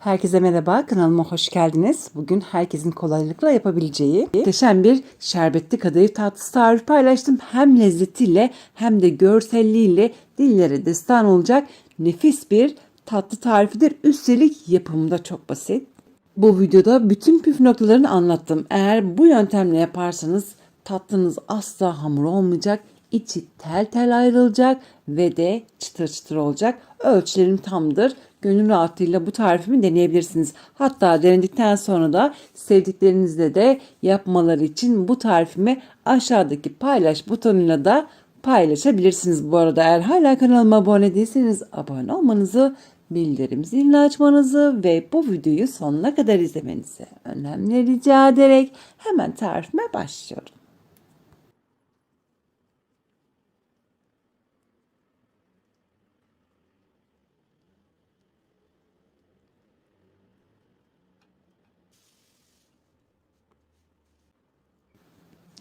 Herkese merhaba, kanalıma hoş geldiniz. Bugün herkesin kolaylıkla yapabileceği muhteşem bir şerbetli kadayıf tatlısı tarifi paylaştım. Hem lezzetiyle hem de görselliğiyle dillere destan olacak nefis bir tatlı tarifidir. Üstelik yapımı da çok basit. Bu videoda bütün püf noktalarını anlattım. Eğer bu yöntemle yaparsanız tatlınız asla hamur olmayacak. içi tel tel ayrılacak ve de çıtır çıtır olacak. Ölçülerim tamdır. Gönül rahatlığıyla bu tarifimi deneyebilirsiniz. Hatta denedikten sonra da sevdiklerinizle de yapmaları için bu tarifimi aşağıdaki paylaş butonuyla da paylaşabilirsiniz. Bu arada eğer hala kanalıma abone değilseniz abone olmanızı, bildirim zilini açmanızı ve bu videoyu sonuna kadar izlemenizi önemli rica ederek hemen tarifime başlıyorum.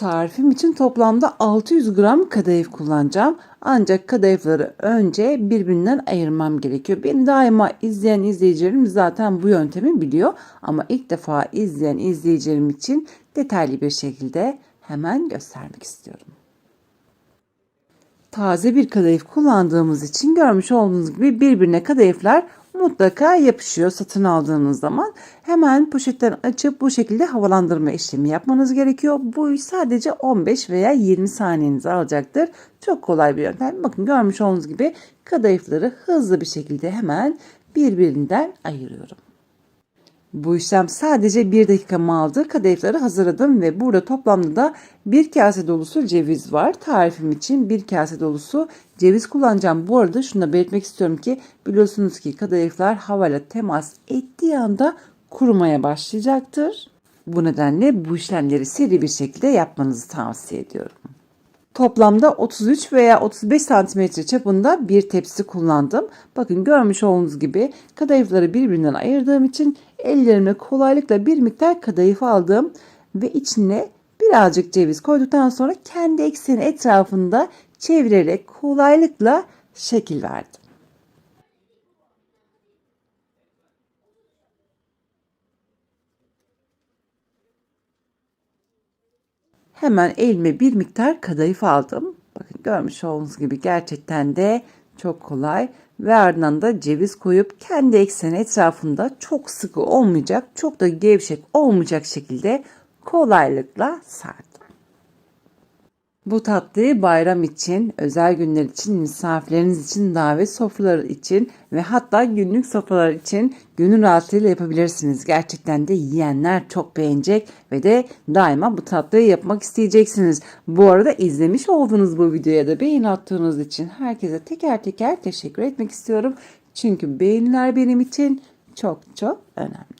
Tarifim için toplamda 600 gram kadayıf kullanacağım. Ancak kadayıfları önce birbirinden ayırmam gerekiyor. Beni daima izleyen izleyicilerim zaten bu yöntemi biliyor. Ama ilk defa izleyen izleyicilerim için detaylı bir şekilde hemen göstermek istiyorum. Taze bir kadayıf kullandığımız için görmüş olduğunuz gibi birbirine kadayıflar mutlaka yapışıyor satın aldığınız zaman. Hemen poşetten açıp bu şekilde havalandırma işlemi yapmanız gerekiyor. Bu sadece 15 veya 20 saniyenizi alacaktır. Çok kolay bir yöntem. Bakın görmüş olduğunuz gibi kadayıfları hızlı bir şekilde hemen birbirinden ayırıyorum. Bu işlem sadece bir dakikamı aldı. Kadayıfları hazırladım ve burada toplamda da bir kase dolusu ceviz var. Tarifim için bir kase dolusu ceviz kullanacağım. Bu arada şunu da belirtmek istiyorum ki biliyorsunuz ki kadayıflar havayla temas ettiği anda kurumaya başlayacaktır. Bu nedenle bu işlemleri seri bir şekilde yapmanızı tavsiye ediyorum. Toplamda 33 veya 35 santimetre çapında bir tepsi kullandım. Bakın görmüş olduğunuz gibi kadayıfları birbirinden ayırdığım için ellerime kolaylıkla bir miktar kadayıf aldım ve içine birazcık ceviz koyduktan sonra kendi ekseni etrafında çevirerek kolaylıkla şekil verdim. Hemen elime bir miktar kadayıf aldım. Bakın görmüş olduğunuz gibi gerçekten de çok kolay. Ve ardından da ceviz koyup kendi ekseni etrafında çok sıkı olmayacak, çok da gevşek olmayacak şekilde kolaylıkla sardım. Bu tatlıyı bayram için, özel günler için, misafirleriniz için, davet sofraları için ve hatta günlük sofralar için gönül rahatlığıyla yapabilirsiniz. Gerçekten de yiyenler çok beğenecek ve de daima bu tatlıyı yapmak isteyeceksiniz. Bu arada izlemiş olduğunuz bu videoya da beğeni attığınız için herkese teker teker teşekkür etmek istiyorum. Çünkü beğeniler benim için çok çok önemlidir.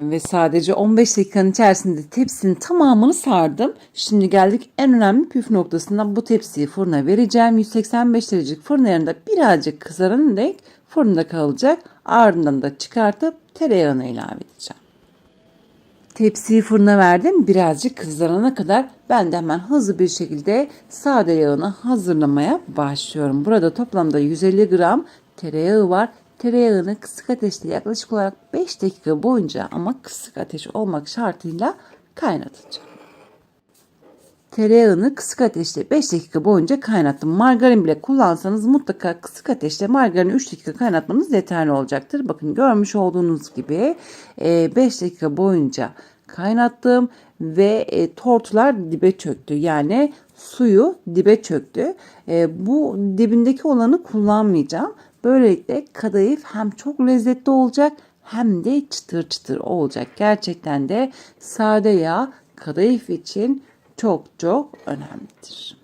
Ve sadece 15 dakikanın içerisinde tepsinin tamamını sardım. Şimdi geldik en önemli püf noktasına bu tepsiyi fırına vereceğim. 185 derecelik fırın ayarında birazcık kızaran dek fırında kalacak. Ardından da çıkartıp tereyağını ilave edeceğim. Tepsiyi fırına verdim. Birazcık kızarana kadar ben de hemen hızlı bir şekilde sade yağını hazırlamaya başlıyorum. Burada toplamda 150 gram tereyağı var. Tereyağını kısık ateşte yaklaşık olarak 5 dakika boyunca ama kısık ateş olmak şartıyla kaynatacağım. Tereyağını kısık ateşte 5 dakika boyunca kaynattım. Margarin bile kullansanız mutlaka kısık ateşte margarini 3 dakika kaynatmanız yeterli olacaktır. Bakın görmüş olduğunuz gibi 5 dakika boyunca kaynattım ve e, tortular dibe çöktü. Yani suyu dibe çöktü. E, bu dibindeki olanı kullanmayacağım. Böylelikle kadayıf hem çok lezzetli olacak hem de çıtır çıtır olacak. Gerçekten de sade yağ kadayıf için çok çok önemlidir.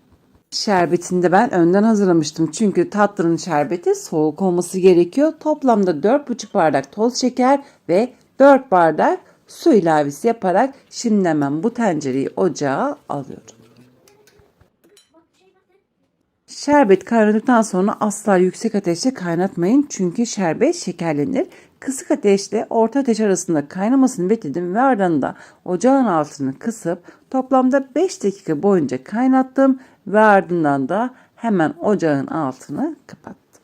Şerbetini de ben önden hazırlamıştım. Çünkü tatlının şerbeti soğuk olması gerekiyor. Toplamda 4,5 bardak toz şeker ve 4 bardak su ilavesi yaparak şimdi hemen bu tencereyi ocağa alıyorum. Şerbet kaynadıktan sonra asla yüksek ateşte kaynatmayın çünkü şerbet şekerlenir. Kısık ateşle orta ateş arasında kaynamasını bekledim ve ardından da ocağın altını kısıp toplamda 5 dakika boyunca kaynattım ve ardından da hemen ocağın altını kapattım.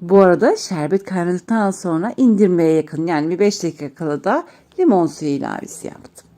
Bu arada şerbet kaynadıktan sonra indirmeye yakın yani bir 5 dakika kala da limon suyu ilavesi yaptım.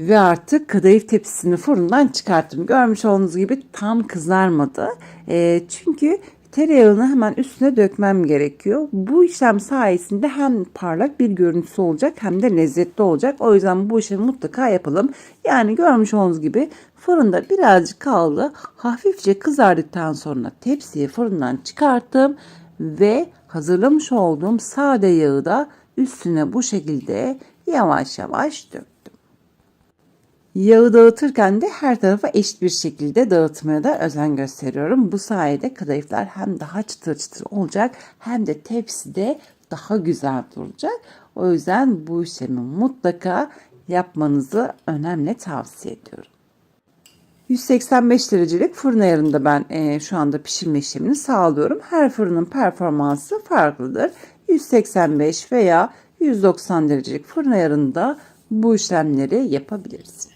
Ve artık kadayıf tepsisini fırından çıkarttım. Görmüş olduğunuz gibi tam kızarmadı. E, çünkü tereyağını hemen üstüne dökmem gerekiyor. Bu işlem sayesinde hem parlak bir görüntüsü olacak hem de lezzetli olacak. O yüzden bu işlemi mutlaka yapalım. Yani görmüş olduğunuz gibi fırında birazcık kaldı. Hafifçe kızardıktan sonra tepsiyi fırından çıkarttım ve hazırlamış olduğum sade yağı da üstüne bu şekilde yavaş yavaş döktüm. Yağı dağıtırken de her tarafa eşit bir şekilde dağıtmaya da özen gösteriyorum. Bu sayede kadayıflar hem daha çıtır çıtır olacak hem de tepside daha güzel duracak. O yüzden bu işlemi mutlaka yapmanızı önemli tavsiye ediyorum. 185 derecelik fırın ayarında ben e, şu anda pişirme işlemini sağlıyorum. Her fırının performansı farklıdır. 185 veya 190 derecelik fırın ayarında bu işlemleri yapabilirsiniz.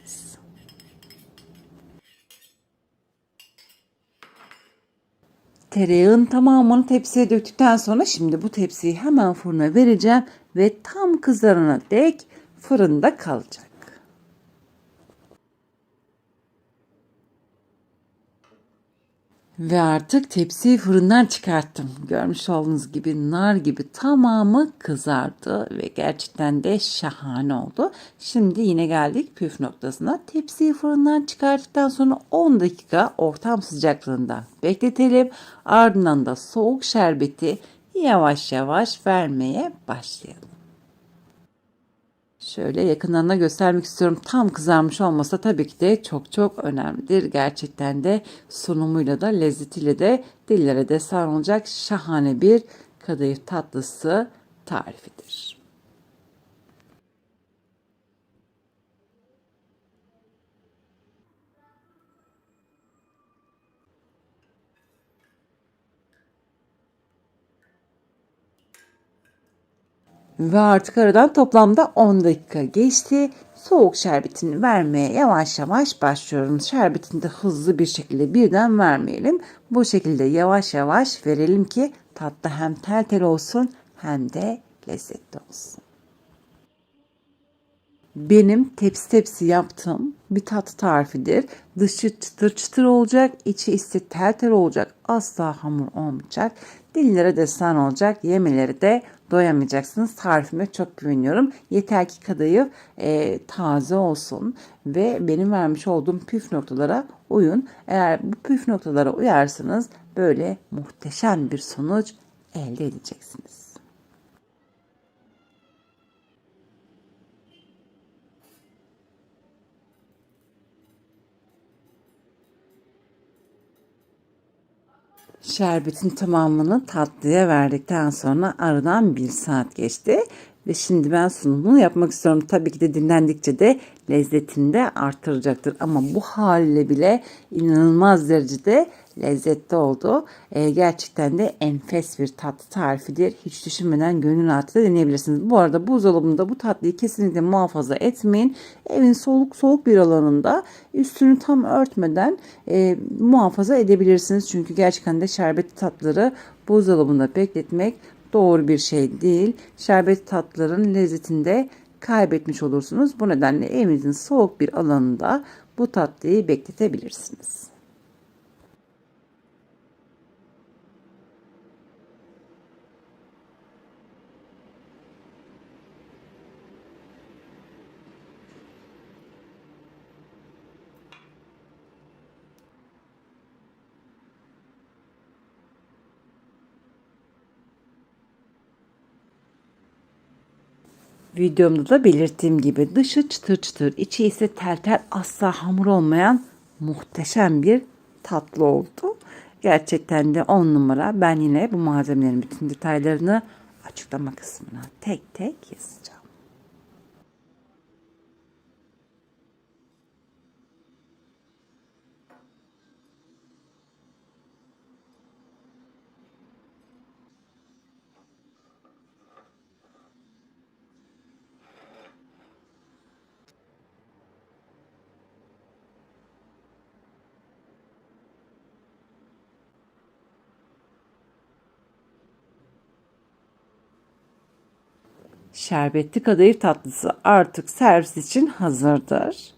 Tereyağın tamamını tepsiye döktükten sonra şimdi bu tepsiyi hemen fırına vereceğim ve tam kızarana dek fırında kalacak. Ve artık tepsiyi fırından çıkarttım. Görmüş olduğunuz gibi nar gibi tamamı kızardı ve gerçekten de şahane oldu. Şimdi yine geldik püf noktasına. Tepsiyi fırından çıkarttıktan sonra 10 dakika ortam sıcaklığında bekletelim. Ardından da soğuk şerbeti yavaş yavaş vermeye başlayalım. Şöyle yakından da göstermek istiyorum. Tam kızarmış olmasa tabii ki de çok çok önemlidir. Gerçekten de sunumuyla da lezzetiyle de dillere destan olacak şahane bir kadayıf tatlısı tarifidir. Ve artık aradan toplamda 10 dakika geçti. Soğuk şerbetini vermeye yavaş yavaş başlıyorum. Şerbetini de hızlı bir şekilde birden vermeyelim. Bu şekilde yavaş yavaş verelim ki tatlı hem tel tel olsun hem de lezzetli olsun. Benim tepsi tepsi yaptığım bir tatlı tarifidir. Dışı çıtır çıtır olacak, içi ise tel tel olacak. Asla hamur olmayacak. Dillere destan olacak. Yemeleri de doyamayacaksınız. Tarifime çok güveniyorum. Yeter ki kadayıf e, taze olsun ve benim vermiş olduğum püf noktalara uyun. Eğer bu püf noktalara uyarsanız böyle muhteşem bir sonuç elde edeceksiniz. Şerbetin tamamını tatlıya verdikten sonra aradan bir saat geçti. Ve şimdi ben sunumunu yapmak istiyorum. Tabii ki de dinlendikçe de lezzetini de artıracaktır. Ama bu haliyle bile inanılmaz derecede lezzetli oldu. E, gerçekten de enfes bir tatlı tarifidir. Hiç düşünmeden gönül rahatlıkla deneyebilirsiniz. Bu arada buzdolabında bu tatlıyı kesinlikle muhafaza etmeyin. Evin soğuk soğuk bir alanında üstünü tam örtmeden e, muhafaza edebilirsiniz. Çünkü gerçekten de şerbetli tatları buzdolabında bekletmek doğru bir şey değil. Şerbet tatların lezzetinde kaybetmiş olursunuz. Bu nedenle evinizin soğuk bir alanında bu tatlıyı bekletebilirsiniz. Videomda da belirttiğim gibi dışı çıtır çıtır, içi ise tel tel asla hamur olmayan muhteşem bir tatlı oldu. Gerçekten de 10 numara. Ben yine bu malzemelerin bütün detaylarını açıklama kısmına tek tek yazacağım. Şerbetli kadayıf tatlısı artık servis için hazırdır.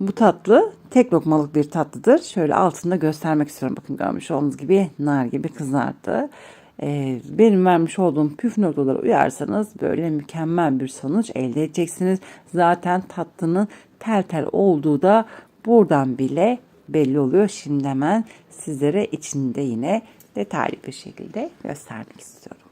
Bu tatlı tek lokmalık bir tatlıdır. Şöyle altında göstermek istiyorum. Bakın görmüş olduğunuz gibi nar gibi kızardı. Ee, benim vermiş olduğum püf noktalara uyarsanız böyle mükemmel bir sonuç elde edeceksiniz. Zaten tatlının tel tel olduğu da buradan bile belli oluyor. Şimdi hemen sizlere içinde yine detaylı bir şekilde göstermek istiyorum.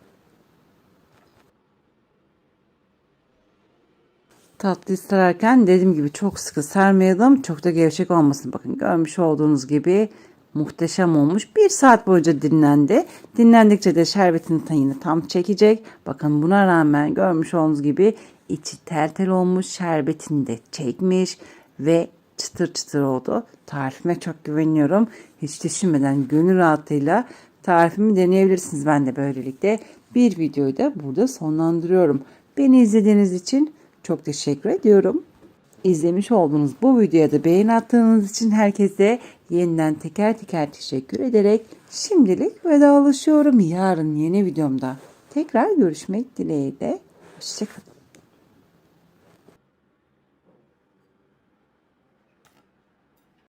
Tatlı sararken dediğim gibi çok sıkı sarmayalım. Çok da gevşek olmasın. Bakın görmüş olduğunuz gibi muhteşem olmuş. Bir saat boyunca dinlendi. Dinlendikçe de şerbetin tayını tam çekecek. Bakın buna rağmen görmüş olduğunuz gibi içi tel tel olmuş. Şerbetini de çekmiş ve çıtır çıtır oldu. Tarifime çok güveniyorum. Hiç düşünmeden gönül rahatlığıyla tarifimi deneyebilirsiniz. Ben de böylelikle bir videoyu da burada sonlandırıyorum. Beni izlediğiniz için çok teşekkür ediyorum. İzlemiş olduğunuz bu videoya da beğeni attığınız için herkese yeniden teker teker teşekkür ederek şimdilik vedalaşıyorum. Yarın yeni videomda tekrar görüşmek dileğiyle. Hoşçakalın.